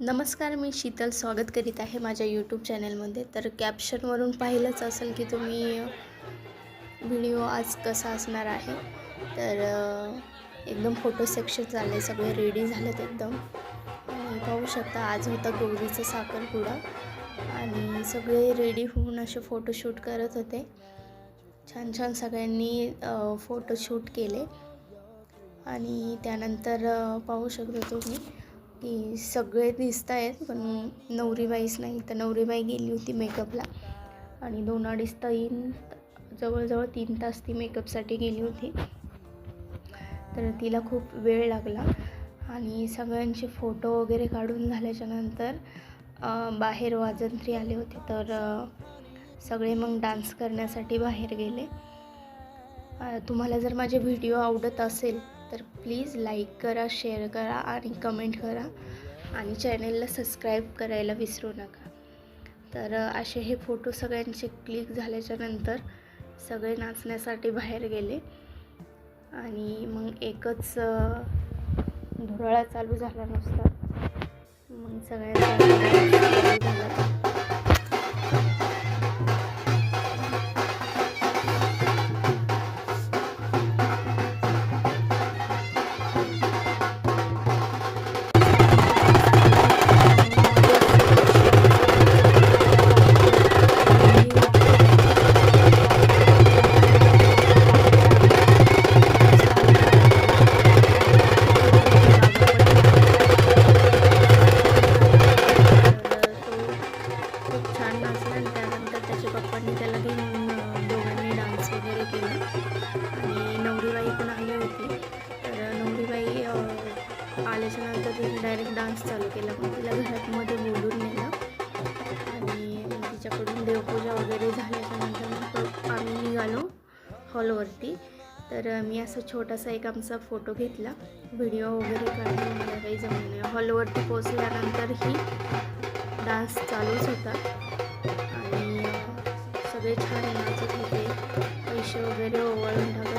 नमस्कार मी शीतल स्वागत करीत आहे माझ्या यूट्यूब चॅनलमध्ये तर कॅप्शनवरून पाहिलंच असेल की तुम्ही व्हिडिओ आज कसा असणार आहे. तर एकदम फोटो सेक्शन झाले आहे सगळे रेडी झालेत एकदम. पाहू शकता आज होता गौरीचा साखरपुडा. आणि सगळे रेडी होऊन असे फोटोशूट करत होते. छान छान सगळ्यांनी फोटोशूट केले. आणि त्यानंतर पाहू शकतो तुम्ही की सगळे दिसत आहेत पण नवरीबाईच नाही. तर नवरीबाई गेली होती मेकअपला आणि दोन अडीच तीन जवळजवळ तीन तास ती मेकअपसाठी गेली होती. तर तिला खूप वेळ लागला. आणि सगळ्यांचे फोटो वगैरे काढून झाल्याच्यानंतर बाहेर वाजंत्री आले होते. तर सगळे मग डान्स करण्यासाठी बाहेर गेले. तुम्हाला जर माझे व्हिडिओ आवडत असेल तर प्लीज लाईक करा शेअर करा आणि कमेंट करा. आणि चॅनलला सबस्क्राईब करायला विसरू नका. तर असे हे फोटो सगळ्यांचे क्लिक झाल्याच्यानंतर सगळे नाचण्यासाठी बाहेर गेले. आणि मग एकच धुराळा चालू झाला नुसता. मग सगळ्यांना डान्स केलं. आणि नवरीबाई पण आली होती. तर नवरीबाई आल्याच्यानंतर तिने डायरेक्ट डान्स चालू केला. पण तिला घरातमध्ये बोलून नेलं. आणि तिच्याकडून देवपूजा वगैरे झाल्याच्यानंतर आम्ही निघालो हॉलवरती. तर मी असा छोटासा एक आमचा फोटो घेतला. व्हिडिओ वगैरे काढला मला काही जमलं नाही. हॉलवरती पोचल्यानंतरही डान्स चालूच होता. आणि सगळे छान नाचत होते. এসে ওদেরও ওয়ার্ল্ড হবে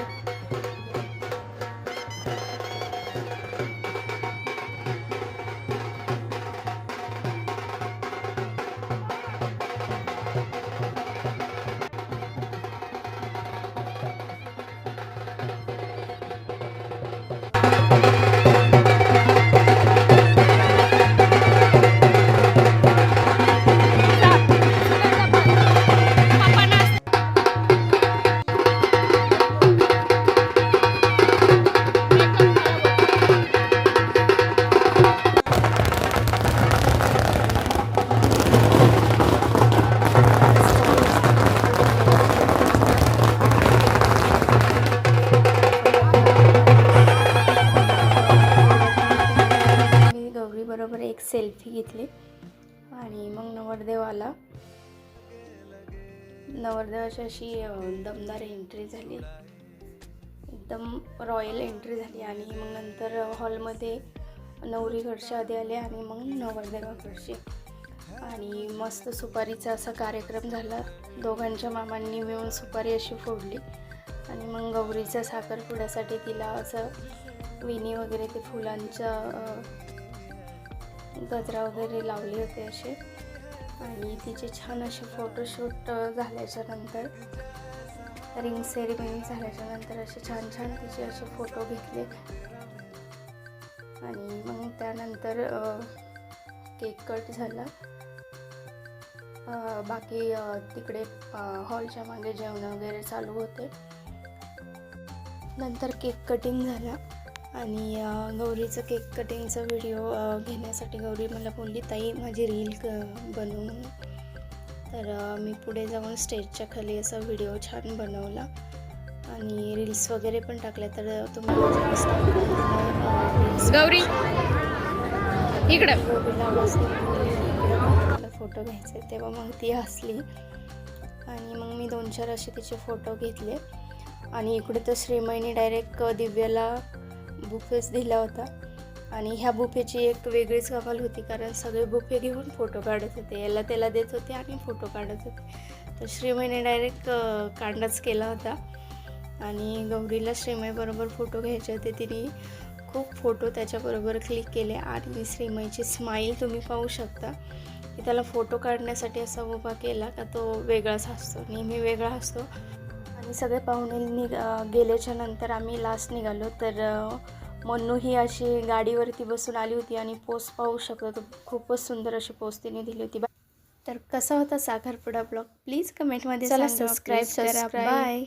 सेल्फी घेतली आणि मग नवरदेव आला नवरदेवाची अशी दमदार एंट्री झाली. एकदम रॉयल एंट्री झाली. आणि मग नंतर हॉलमध्ये नवरीकडचे आधी आले आणि मग नवरदेवाकडचे. आणि मस्त सुपारीचा असा कार्यक्रम झाला. दोघांच्या मामांनी मिळून सुपारी अशी फोडली. आणि मग गौरीच्या साखरपुड्यासाठी तिला असं विनी वगैरे ते फुलांच्या गजरा वगैरे लावले होते असे. आणि तिचे छान असे फोटोशूट झाल्याच्यानंतर रिंग सेरेमनी झाल्याच्यानंतर असे छान छान तिचे असे फोटो घेतले. आणि मग त्यानंतर केक कट झाला. बाकी तिकडे हॉलच्या मागे जेवण वगैरे चालू होते. नंतर केक कटिंग झाला. आणि गौरीचं केक कटिंगचा व्हिडिओ घेण्यासाठी गौरी मला बोलली ताई माझी रील क बनवू म्हणून. तर मी पुढे जाऊन स्टेजच्या खाली असा व्हिडिओ छान बनवला आणि रील्स वगैरे पण टाकल्या. तर तुम्ही माझ्या Instagram वर, अ, reels गौरी इकडं. फोटो घ्यायचे तेव्हा मग ती हसली. आणि मग मी दोन चार असे तिचे फोटो घेतले. आणि इकडे तर श्रीमयनी डायरेक्ट दिव्याला बुफेच दिला होता. आणि ह्या बुफेची एक वेगळीच कमाल होती कारण सगळे बुफे घेऊन फोटो काढत होते. याला त्याला देत होते आणि फोटो काढत होते. तर श्रीमयने डायरेक्ट कांडाच केला होता. आणि गौरीला श्रीमयबरोबर फोटो घ्यायचे होते. तिने खूप फोटो त्याच्याबरोबर क्लिक केले. आणि श्रीमयची स्माईल तुम्ही पाहू शकता. की त्याला फोटो काढण्यासाठी असा उभा केला का तो वेगळाच हसतो नेहमी वेगळा हसतो आणि सगळे पाहुणे निघ अं, गेल्याच्यानंतर आम्ही लास्ट निघालो. तर मन्नू ही अशी गाडीवरती बसून आली होती आणि पोस्ट पाहू शकतो तो खूपच सुंदर अशी पोस्ट तिने दिली होती. तर कसा होता साखरपुडा ब्लॉग प्लीज कमेंटमध्ये Please करा. Bye.